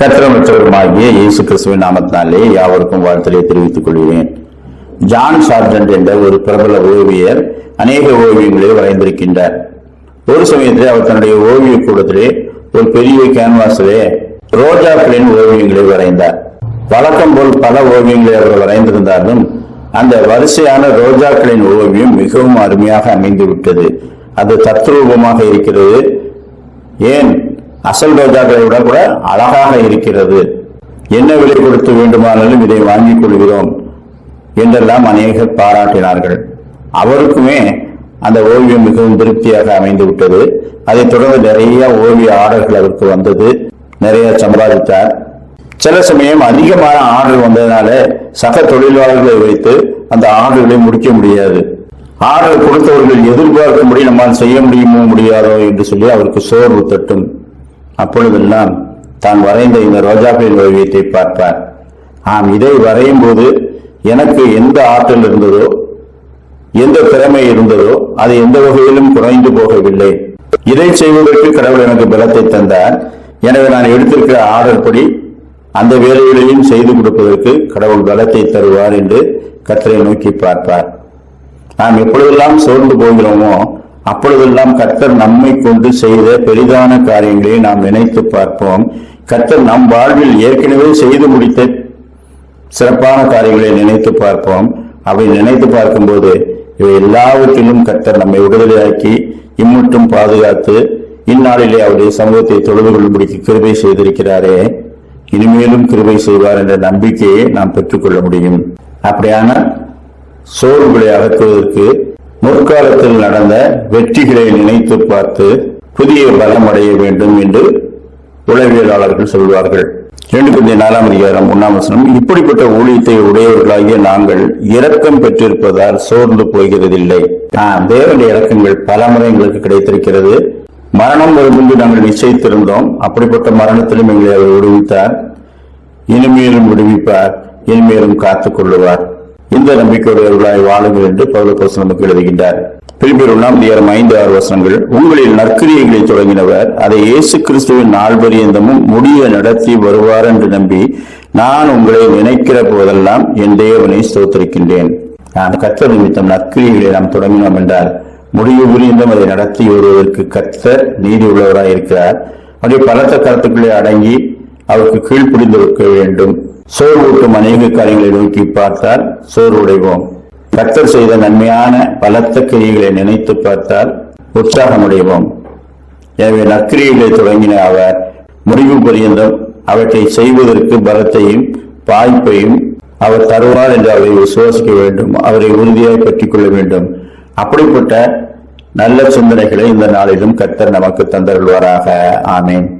கத்திரமற்றவருமாகிய இயேசு கிறிஸ்துவின் நாமத்தினாலே யாவருக்கும் வாழ்த்தலை தெரிவித்துக் கொள்கிறேன். ஜான் சார்ஜன்ட் என்ற ஒரு பிரபல ஓவியர் அநேக ஓவியங்களை வரைந்திருக்கின்றார். ஒரு சமயத்தில் அவர் தன்னுடைய ஓவிய கூடத்திலே ஒரு பெரிய கேன்வாஸிலே ரோஜாக்களின் ஓவியங்களை வரைந்தார். வழக்கம் போல் பல ஓவியங்களை அவர் வரைந்திருந்தாலும் அந்த வரிசையான ரோஜாக்களின் ஓவியம் மிகவும் அருமையாக அமைந்து விட்டது அது தத்ரூபமாக இருக்கிறது. ஏன்? அசல் ரோஜாக்களை விட கூட அழகாக இருக்கிறது. என்ன விலை கொடுத்து வேண்டுமானாலும் இதை வாங்கிக் கொள்கிறோம் என்றெல்லாம் அநேகர் பாராட்டினார்கள். அவருக்குமே அந்த ஓவியம் மிகவும் திருப்தியாக அமைந்து விட்டது. அதைத் தொடர்ந்து நிறைய ஓவிய ஆர்டர்கள் அவருக்கு வந்தது. நிறைய சம்பாதித்தார். சில சமயம் அதிகமான ஆர்டர் வந்ததுனால சக தொழிலாளர்களை வைத்து அந்த ஆர்டர்களை முடிக்க முடியாது. ஆர்டர் கொடுத்தவர்கள் எதிர்பார்க்கும்படி நம்மால் செய்ய முடியுமோ முடியாதோ என்று சொல்லி அவருக்கு சோர்வு தட்டும். அப்பொழுதெல்லாம் தான் வரைந்த இந்த ரோஜாக்களின் ஓவியத்தை பார்ப்பார். ஆம் இதை வரையும் போது எனக்கு எந்த ஆற்றல் இருந்ததோ எந்த திறமை இருந்ததோ அது எந்த வகையிலும் குறைந்து போகவில்லை. இதை செய்வதற்கு கடவுள் எனக்கு பலத்தை தந்தார். எனவே நான் எடுத்திருக்கிற ஆர்டர் படி அந்த வேலைகளையும் செய்து கொடுப்பதற்கு கடவுள் பலத்தை தருவார் என்று கத்தரை நோக்கி பார்ப்பார். நாம் எப்பொழுதெல்லாம் சோர்ந்து போகிறோமோ அப்பொழுதெல்லாம் கர்த்தர் நம்மை கொண்டு செய்த பெரிதான காரியங்களை நாம் நினைத்து பார்ப்போம். கர்த்தர் நம் வாழ்வில் ஏற்கனவே செய்து முடித்த சிறப்பான காரியங்களை நினைத்து பார்ப்போம். அவை நினைத்து பார்க்கும்போது இவை எல்லாவற்றிலும் கர்த்தர் நம்மை விடுதலையாக்கி இம்மட்டும் பாதுகாத்து இந்நாளிலே அவருடைய சமூகத்தை தொழுது கொள்ளும்படிக்கு கிருபை செய்திருக்கிறாரே. இனிமேலும் கிருபை செய்வார் என்ற நம்பிக்கையை நாம் பெற்றுக்கொள்ள முடியும். அப்படியான சோர்வுகளை அகற்றுவதற்கு முற்காலத்தில் நடந்த வெற்றிகளை நினைத்து பார்த்து புதிய பலம் அடைய வேண்டும் என்று உளவியலாளர்கள் சொல்வார்கள். இரண்டு கொஞ்ச நாலாம் அதிகாரம் ஒன்னாம் வசனம் இப்படிப்பட்ட ஊழியத்தை உடையவர்களாகிய நாங்கள் இரக்கம் பெற்றிருப்பதால் சோர்ந்து போகிறதில்லை. ஆஹ் தேவனுடைய இரக்கங்கள் பல முறை எங்களுக்கு கிடைத்திருக்கிறது. மரணம் வரும் என்று நாங்கள் நிச்சயித்திருந்தோம். அப்படிப்பட்ட மரணத்திலும் எங்களை அவர் விடுவித்தார். இனிமேலும் விடுவிப்பார். இனிமேலும் காத்துக் கொள்ளுவார் இந்த நம்பிக்கையுடையவர்களாய் வாழுங்கள் என்று பௌலப்போஸ் நமக்கு எழுதுகின்றார். பிரிப்பில் ஒன்றாம் அதிகாரம் ஐந்து ஆறு வசனங்கள். உங்களில் நற்கிரியைகளை தொடங்கினவர் அதை இயேசு கிறிஸ்துவின் நாள் பரியந்தமும் முடிய நடத்தி வருவார் என்று நம்பி நான் உங்களை நினைக்கிற போதெல்லாம் என் தேவனை ஸ்தோத்திருக்கின்றேன். நான் கர்த்தர் நிமித்தம் நற்கிரியைகளை நாம் தொடங்கினோம் என்றால் முடிவு புரிந்தும் அதை நடத்தி வருவதற்கு கர்த்தர் நீதி உள்ளவராய் இருக்கிறார் அவருடைய பலத்த கருத்துக்களை அடங்கி அவருக்கு கீழ்ப்பிடிந்திருக்க வேண்டும். சோர்வூட்டும் அநேக காரியங்களை நோக்கி பார்த்தால் சோர்வுடைவோம். கர்த்தர் செய்த நன்மையான பலத்த கிரியைகளை நினைத்து பார்த்தால் உற்சாகமடைவோம். எனவே நற்கிரியைகளை தொடங்கின அவர் முடிவு பரியந்தம் அவற்றை செய்வதற்கு பலத்தையும் வாய்ப்பையும் அவர் தருவார் என்று அவரை விசுவாசிக்க வேண்டும் அவரை உறுதியாய் பற்றிக் கொள்ள வேண்டும். அப்படிப்பட்ட நல்ல சிந்தனைகளை இந்த நாளிலும் கர்த்தர் நமக்கு தந்தருள்வாராக. ஆமேன்.